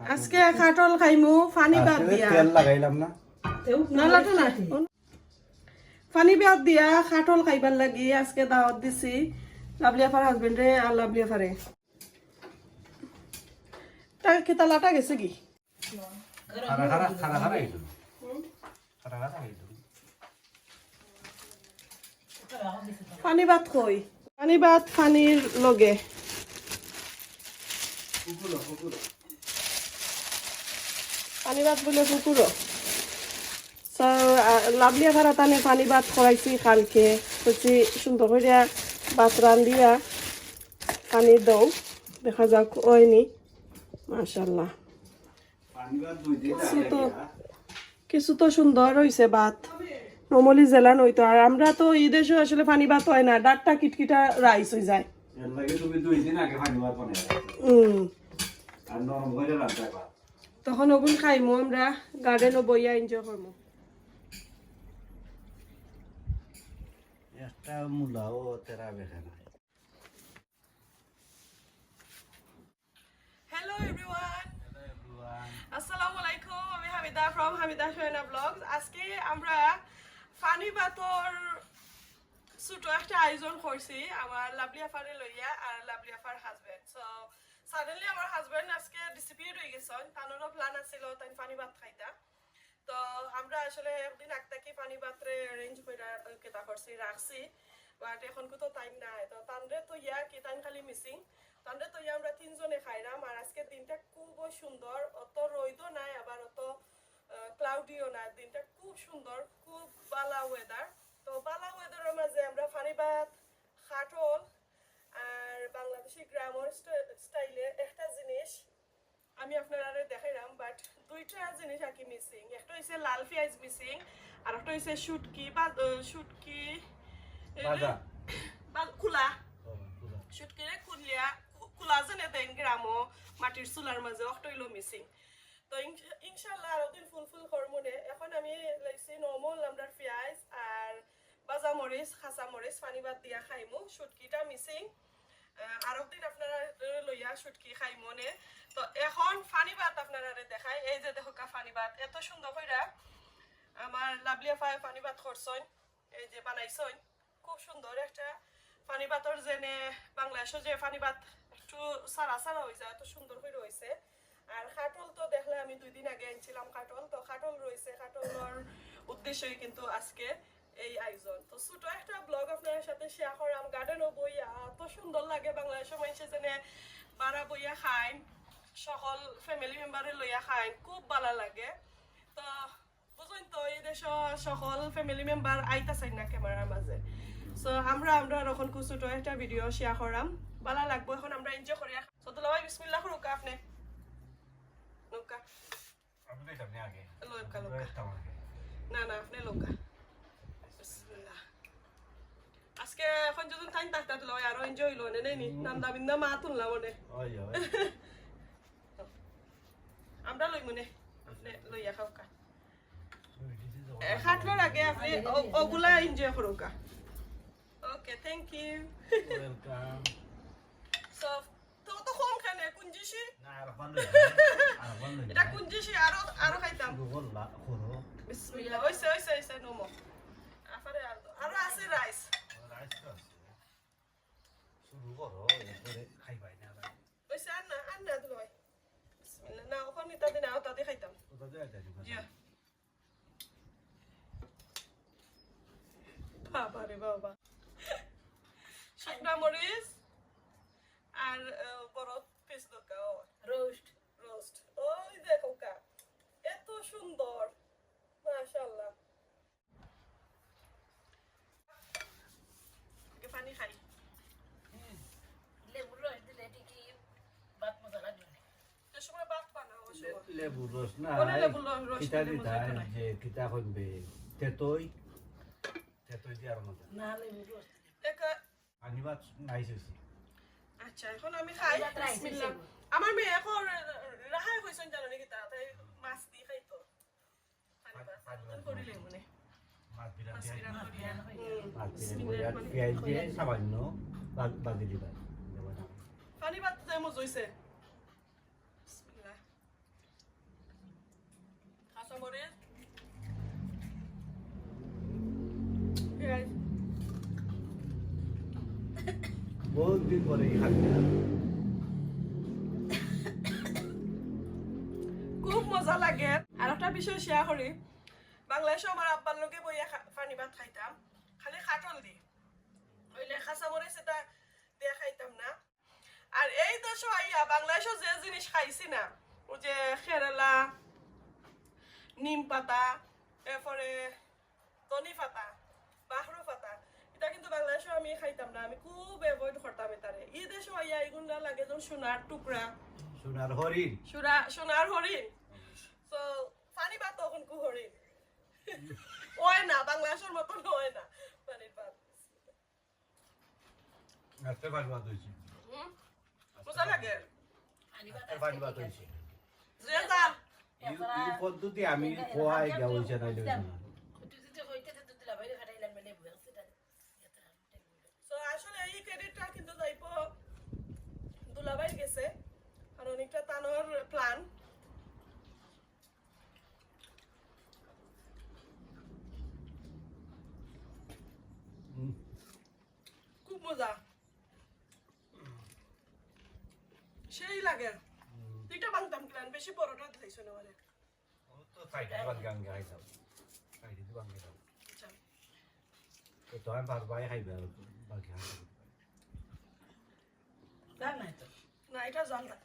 আজকে কাটল খাইমু ফানি বাদ দিয়া। তেল লাগাইলাম না। না লাগে না ফানি বাদ দিয়া কাটল খাইবার লাগি আজকে দাওয়াত দিছি। লাভলিয়াফার হাজবেন্ডে আর লাভলিয়াফারে তাকে কেতা লাটা গেছে কি? পানি ভাত কই? পানি ভাত ফানির লগে। পানি ভাত বলে কুকুরো তো লাভলিয়া ভাড়া টানি পানি ভাত খোয়াইছি কালকে হচ্ছে সুন্দর করে ভাত রান্ধিয়া পানি দৌ দেখা যাক ওইনি মাশাল্লাহ কিছু তো কিছু তো সুন্দর হয়েছে ভাত। নমলি জেলা নইতো আর আমরা তো এই দেশে আসলে পানি ভাত হয় না। ডাটটা কিটকিটা রাইস হয়ে যায়। ভাত আর নরম রাখবা তখন ওগুন খাইমু আমরা গার্ডেনও বইয়া এনজয় করব একটা মূলাও তেরা বেখে হ্যালো এভরিওয়ান আসসালামু আলাইকুম আমি হামিদা ফ্রম হামিদা ব্লগস আজকে আমরা ফানি বাতর ছোট একটা আয়োজন করছি আমার লাভলি আফারে লইয়া আর লাভলি আফার হাজবেন্ড সো সাডেনলি আমার হাজবেন্ড আজকে ডিসিপিয়ার হয়ে গেছেন তানোরও প্ল্যান আছিল তাই ফানি ভাত খাইতা। তো আমরা আসলে একদিন একটাকে পানি পাত্রে অ্যারেঞ্জ করে কেটা করছি, রাখছি। বাট এখন তো টাইম নাই। তো তান্ডে তো ইয়া, কি টাইম খালি মিসিং তান্ডে তো ইয়া আমরা তিনজনে খাইলাম আর আজকের দিনটা খুব সুন্দর। অত রইদও নাই, আবার অত ক্লাউডিও নাই। দিনটা খুব সুন্দর, খুব বালা ওয়েদার তো বালা ওয়েদারের মাঝে আমরা পানি ভাত খাটল। বাংলাদেশি গ্রামের স্টাইলে একটা জিনিস আমি আপনারা দেখাইলাম বাট দুইটা জিনিস আর কি মিসিং একটা হইছে লাল পেঁয়াজ মিসিং আর একটা হইছে শুটকি বা শুটকি কুলা শুটকিরে কুলিয়া কুলা যেনে দেন গ্রামও মাটির চুলার মাঝে একটা হইল মিসিং তো ইনশা- ইনশাল্লাহ আরও দিন ফুল ফুল হরমোনে এখন আমি লাইছি নর্মাল আমরা পেঁয়াজ আর বাজা মরিচ খাঁচা মরিচ পানি বাদ দিয়া খাইমু। শুটকিটা মিসিং আর দিন আপনারা লইয়া শুটকি খাই মনে। তো এখন ফানি ভাত আপনারা দেখাই। এই যে দেখো কা ফানি ভাত, এত সুন্দর কইরা আমার লাভলিয়া ফাই ফানি ভাত করছইন, এই যে বানাইছইন। খুব সুন্দর একটা ফানি ভাতর যেনে বাংলাদেশে যে ফানি ভাত একটু সারা সারা হয়ে যায়, এত সুন্দর করে রয়েছে। আর খাটল তো দেখলে আমি দুই দিন আগে আনছিলাম খাটল তো খাটল রয়েছে খাটলের উদ্দেশ্যই কিন্তু আজকে। এই আয়োজন তো ছোট একটা ব্লগ আপনার সাথে শেয়ার করাম গার্ডেনও বইয়া। এত সুন্দর লাগে বাংলাদেশের মানুষে যেনে বারা বইয়া খাইন সকল ফ্যামিলি মেম্বারে লইয়া খাইন খুব ভালো লাগে। তো বুঝুন তো এই দেশ সকল ফ্যামিলি মেম্বার আইতা চাই না ক্যামেরার মাঝে। সো আমরা আমরা এখন খুব ছোট একটা ভিডিও শেয়ার করাম। ভালো লাগবো এখন আমরা এনজয় করি। সো দুলাভাই বিসমিল্লাহ রুকা আপনি। আগে। লৌকা লৌকা। না না আপনি লৌকা বিসমিল্লাহ আজকে এখন যদি টাইম থাকতে দিল আরও এনজয় হইল নে? নেই নাম দাবিন্দা মা তুললাম মনে। আমরা লই মনে। আপনি লইয়া খাও কা। খাটলোর আগে আপনি ওগুলা এনজয় করো কা। Okay thank you welcome so তো তো খানে না আর ভালো এটা কুঞ্জিসি আরও আরও খাইতাম। বিসমিল্লাহ। ওইসে ওইসে ওইসে নমো আফারে আরও আরও আছে রাইস রাইস তো আছে শুরু করো এরপরে খাইবাই না ওইসে আর না আর না দুলাই বিসমিল্লাহ না ওখানে নিতা দিন আও তাতে খাইতাম কোথা যায় যাই জিয়া বাবা রে বাবা শুকনা মরিচ আর আহ, বড় পিস দোকা রোস্ট রোস্ট ওই দেখো কা এত সুন্দর মাশাআল্লাহ আগে পানি খাই লেবুর রস দিলে ঠিকই ভাত মজা লাগবে না। যে সময় ভাত বানাও ওই সময়। লেবু রস না কোনে লেবুর রস- কিতা দিতা মজা? যে কিতা কইবে তেতই তেতই দিয়ার মতো না লেবুর রস। একা- আনিবাত নাইস হইছে আচ্ছা এখন আমি খাই। বিসমিল্লাহ। আমার মেয়ে এখন রাহাই হয়েছেন জানো নাকি তা তাই মাছ দিয়ে খাইতো মাছ মাছ দিয়ে মাছ। পেঁয়াজ দিয়ে সামান্য বাজি দিবা পানি ভাত যে মজ হইছে মজা লাগে। আর একটা বিষয় শেয়ার করি। বাংলাদেশে আমার আব্বার লোকে বইয়া পানি ভাত খাইতাম। খালি খাটল দি। হইলে খাসা মরিচ এটা দিয়ে খাইতাম না। আর এই দেশে আইয়া বাংলাদেশে যে জিনিস খাইছি না ও যে কেরালা নিম পাতা এরপরে তনি পাতা বাহরু পাতা এটা কিন্তু বাংলাদেশে আমি খাইতাম না। আমি খুব অ্যাভয়েড করতাম এটারে এই দেশে আইয়া এগুলা লাগে যেমন সোনার টুকরা। সোনার হরিণ সোনার হরিণ তো পানি ভাত তখন কু হরিণ হয় না বাংলাদেশের মতন হয় না। পানির ভাত একটা পানি ভাত হয়েছে? মজা লাগে? একটা পানি ভাত হয়েছে। যা এই- পদ্ধতি আমি না। আসলে এই ক্রেডিটটা কিন্তু যাইব দুলাবাই গেছে। আর অনেকটা তানোর প্ল্যান হুম। খুব মজা সেই লাগে দুইটা বাংতাম প্ল্যান বেশি বড়টা দিলাইছো না মানে ও তো সাইডে খাইতাম সাইডে দিয়ে বাঙ্গে খাও আচ্ছা। তো আমি বারবার খাইবে আর বাকি খাইবে না। এটা জাল না।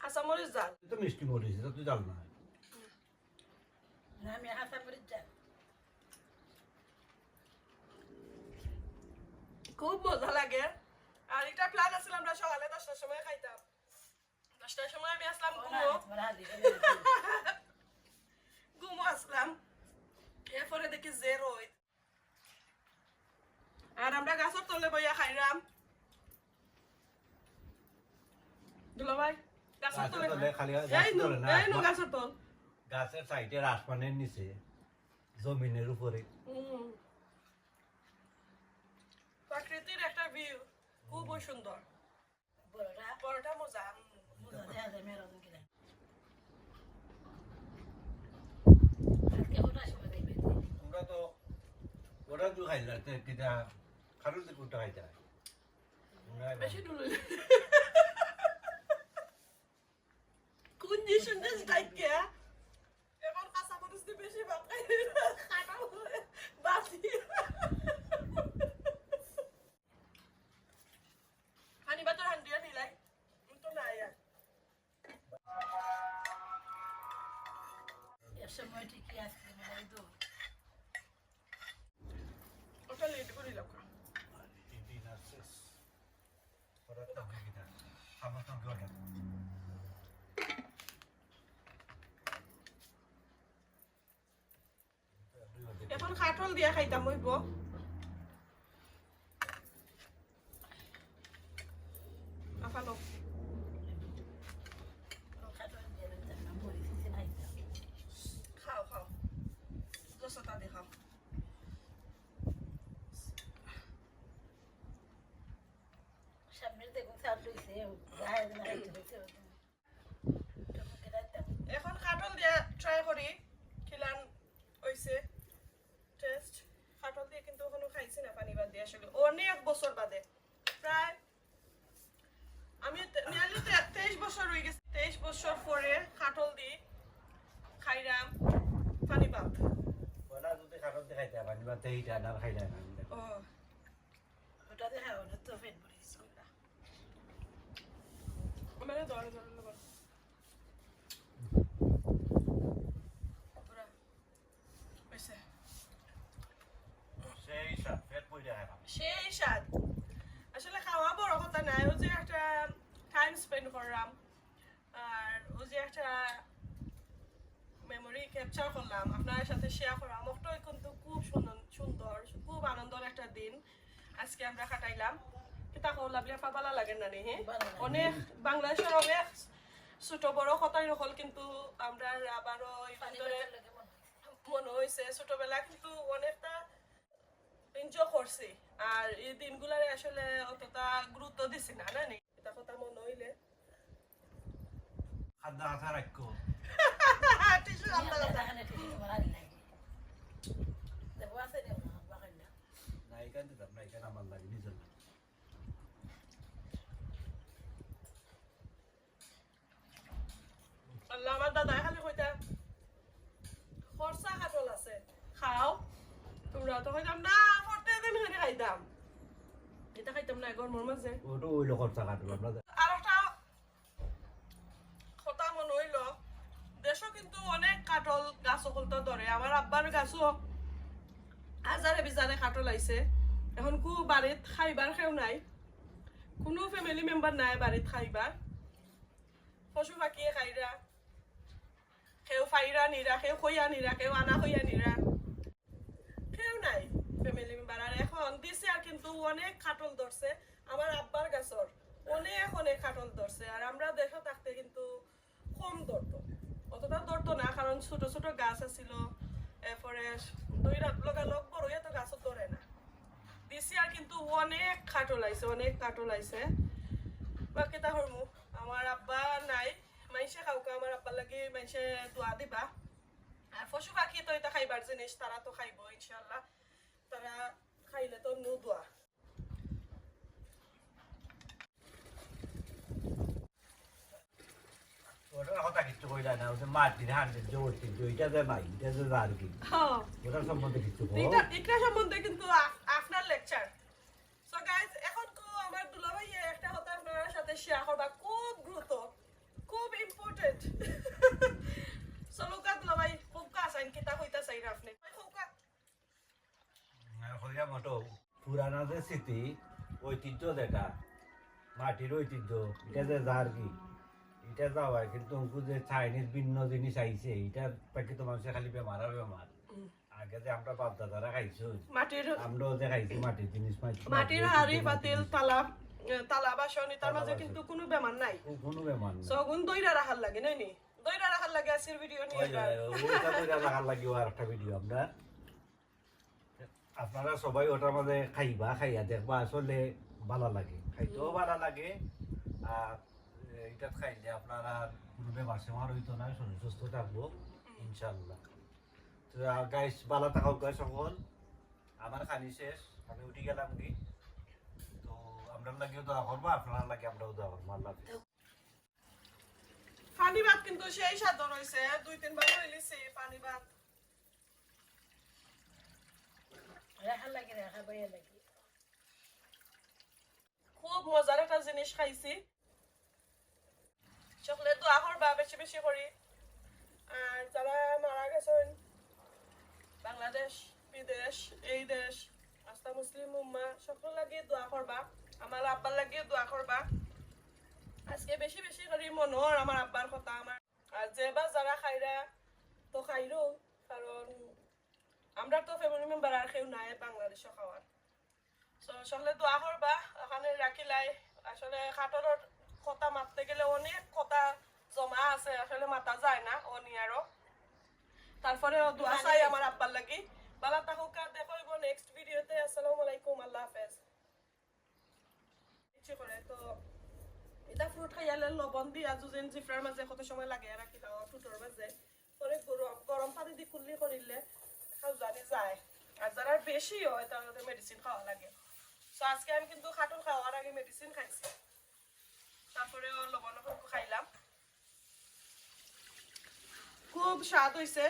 কাঁচামরিচ জাল তো মিষ্টি মরিচ এটা তো জাল না। খুব মজা লাগে। আর এটা প্ল্যান আছিল আমরা সকালে দশটার সময় খাইতাম। দশটার সময় আমি আসলাম ঘুমো আসলাম এরপরে দেখি যে রোদ আর আমরা গাছের তলে বইয়া খাইলাম দুলা ভাই গাছের গাছের তলে তলে খালি গাছের তলে সাইডে আসমানের নিচে জমিনের উপরে। হুম। একটা ভিউ খুবই সুন্দর। বড়টা মজা উম। তোমরা তো ওরা তো খাইলা কিটা খারুল তো কোনটা খাইতা বেশি দূরে হান্ডিয়া নিলাই তো নাই আর। সময় ঠিকই আসছে মানে তো ওটা লেট করে লাগ কাঠল দিয়া খাইতাম হইব আফালো খাও খাও দশটা দিয়ে খাও সামনের দেখুন চাল রয়েছে গায়ে হয়েছে এখন কাঠল দিয়া ট্রাই করি খিলান হইছে টেস্ট কাঠল দিয়ে কিন্তু কোনো খাইছি না পানি বাদ দিয়ে আসলে অনেক বছর বাদে প্রায় আমি নিয়ারলি তেইশ বছর হয়ে গেছে তেইশ বছর পরে কাঠল দি খাইরাম পানি ভাত ওরা যদি খারুল খাইতে পানি বা তেইটা না ও ওটা দেখা ওটা তো ফেট পড়েছে মানে দরে দরে লবণ পুরা হইছে সেই সাপ পেট পইরা খাইলাম সেই স্বাদ আসলে খাওয়া বড় কথা নাই ও যে একটা টাইম স্পেন্ড করলাম আর ও যে একটা মেমোরি ক্যাপচার করলাম আপনার সাথে শেয়ার করলাম ওটাই কিন্তু সুন্দর খুব আনন্দের একটা দিন। আজকে আমরা কাটাইলাম। এটা করলাম লিয়া পাবালা লাগে না নি? অনেক বাংলাদেশের অনেক ছোট বড় কথাই রকল কিন্তু আমরা আবারও ভিতরে মনে হয়েছে ছোটবেলা কিন্তু অনেকটা এনজয় করছি। আর এই দিনগুলারে আসলে অতটা গুরুত্ব দিছি না না নি? এটা কথা মনে হইলে। খাদ্য আশা রাখো টিস্যু আল্লাহ কথা এখানে ঠিক তোমার আর লাগে দেখো আছে রে বাগান না এখান দিতাম না এখানে আমার লাগে নিজের লাগে। আল্লাহ আমার দাদা খালি কইতা খরচা কাটল আছে। খাও। তোমরা তো কইতাম না প্রত্যেক দিন করে খাইতাম। এটা খাইতাম না গরমের মাঝে ওটা ওই লোকের টাকা আমরা আর একটা কথা মনে হইল দেশও কিন্তু অনেক কাটল গাছ সকলতো ধরে আমার আব্বার গাছও হাজারে বিজারে কাটল আইছে এখন কু বাড়িত খাইবার কেউ নাই। কোনো ফ্যামিলি মেম্বার নাই বাড়িত খাইবার পশু পাখিয়ে খাইরা কেউ ফাইরা নিরা কেউ কইয়া নিরা কেউ আনা কইয়া নিরা। কেউ নাই ফ্যামিলি মেম্বার আর এখন দিছে আর কিন্তু অনেক খাটল ধরছে। আমার আব্বার গাছর অনেক অনেক খাটল ধরছে। আর আমরা দেখো থাকতে কিন্তু কম ধরতো। অতটা ধরতো না, কারণ ছোট ছোট গাছ আছিল। এরপরে দুই রাত লগালগ বড় এত গাছত ধরে না। দিছি আর কিন্তু অনেক খাটল আইছে অনেক কাটল আইছে। বাকি তা হরমু আমার আব্বা নাই মাইসে খাওকা আমার আব্বার লাগি মাইসে দোয়া দিবা। আর পশু পাখি তো এটা খাইবার জিনিস তারা তো খাইব ইনশাল্লাহ তারা খাইলে তো নু দোয়া ওটার কথা কিছু কইলা না ওটা মাটির হান্ড্রেড যে ওই কিন্তু ওইটা যে নাই এটা যে আর কি হ্যাঁ ওটার সম্বন্ধে কিছু কো এটা এটা সম্বন্ধে কিন্তু আ- আপনার লেকচার সো গাইজ এখন তো আমার দুলাভাই একটা কথা আপনার সাথে শেয়ার করবা খুব দ্রুত খুব ইম্পর্টেন্ট চলো কা দুলাভাই খুব কাজ আইন কিতা হইতা চাই না আপনি খুব কা মতো পুরানা যে স্মৃতি ঐতিহ্য যেটা মাটির ঐতিহ্য এটা যে যার কি এটা যাওয়ায় কিন্তু উনকু যে চাইনিজ ভিন্ন জিনিস আইছে এটা পাখি তো মানুষের খালি বেমার আর বেমার। আগে যে আমরা বাপ দাদারা খাইছো মাটির আমরাও যে খাইছি মাটির জিনিস মাটি- মাটির হাড়ি পাতিল তালা তালা বাসন তার মাঝে কিন্তু কোনো বেমার নাই। কোনো বেমার নেই। সগুন দইরা রাখার লাগে নাই নি দইরা রাখার লাগে আজকের ভিডিও নিয়ে এটা লাগার আর একটা ভিডিও আমরা। আপনারা সবাই ওটার মধ্যে খাইবা খাইয়া দেখবা আসলে ভালো লাগে। খাইতেও ভালো লাগে। আর এটা খাইলে আপনারা কোনো বেমার সেমার হইতো না শরীর সুস্থ থাকব ইনশাল্লাহ তো গাইস ভালো থাকুক গাছ সকল। আমার খানি শেষ আমি উঠি গেলাম কি? তো আমরা লাগিও দোয়া করব আপনারা লাগে আমরাও দোয়া করব আল্লাহ পানি ভাত কিন্তু সেই স্বাদ রয়েছে। দুই তিনবার হইলিছে পানি ভাত। লাগে লাগে। খুব মজার একটা জিনিস খাইছি। সকলে দোয়া করবা বেশি বেশি করি আর যারা মারা গেছেন বাংলাদেশ, বিদেশ, এই দেশ আস্তা মুসলিম উম্মা, সকল লাগিয়ে দোয়া করবা আমার আব্বার লাগিয়ে দোয়া করবা আজকে বেশি বেশি করি মনোর আমার আব্বার কথা আমার আর যে বা যারা খাইরা তো খাইরো কারণ আমরা তো ফ্যামিলি মেম্বার আর কেউ নাই বাংলাদেশে খাওয়ার তো আসলে দোয়া করবা ওখানে রাখিলাই আসলে খাটরের কথা মারতে গেলে অনেক কথা জমা আছে আসলে মাতা যায় না ও নিয়ারও তারপরে দোয়া চাই আমার আব্বার লাগি। বালা তাহুকা দেখো নেক্সট ভিডিওতে আসসালামু আলাইকুম আল্লাহ হাফেজ। ইচ্ছে করে তো এটা ফ্রুট খাইয়ালে লবণ দিয়া যুজেন জিফরার মাঝে কত সময় লাগে রাখি দাও ফ্রুটর মাঝে? পরে গরম গরম পানি দি কুল্লি করিলে যায়। আর যারা হয় তাহলে মেডিসিন খাওয়া লাগে। তো আমি কিন্তু খাটল খাওয়ার আগে মেডিসিন খাইছি। তারপরে লবণ খাইলাম। খুব স্বাদ হয়েছে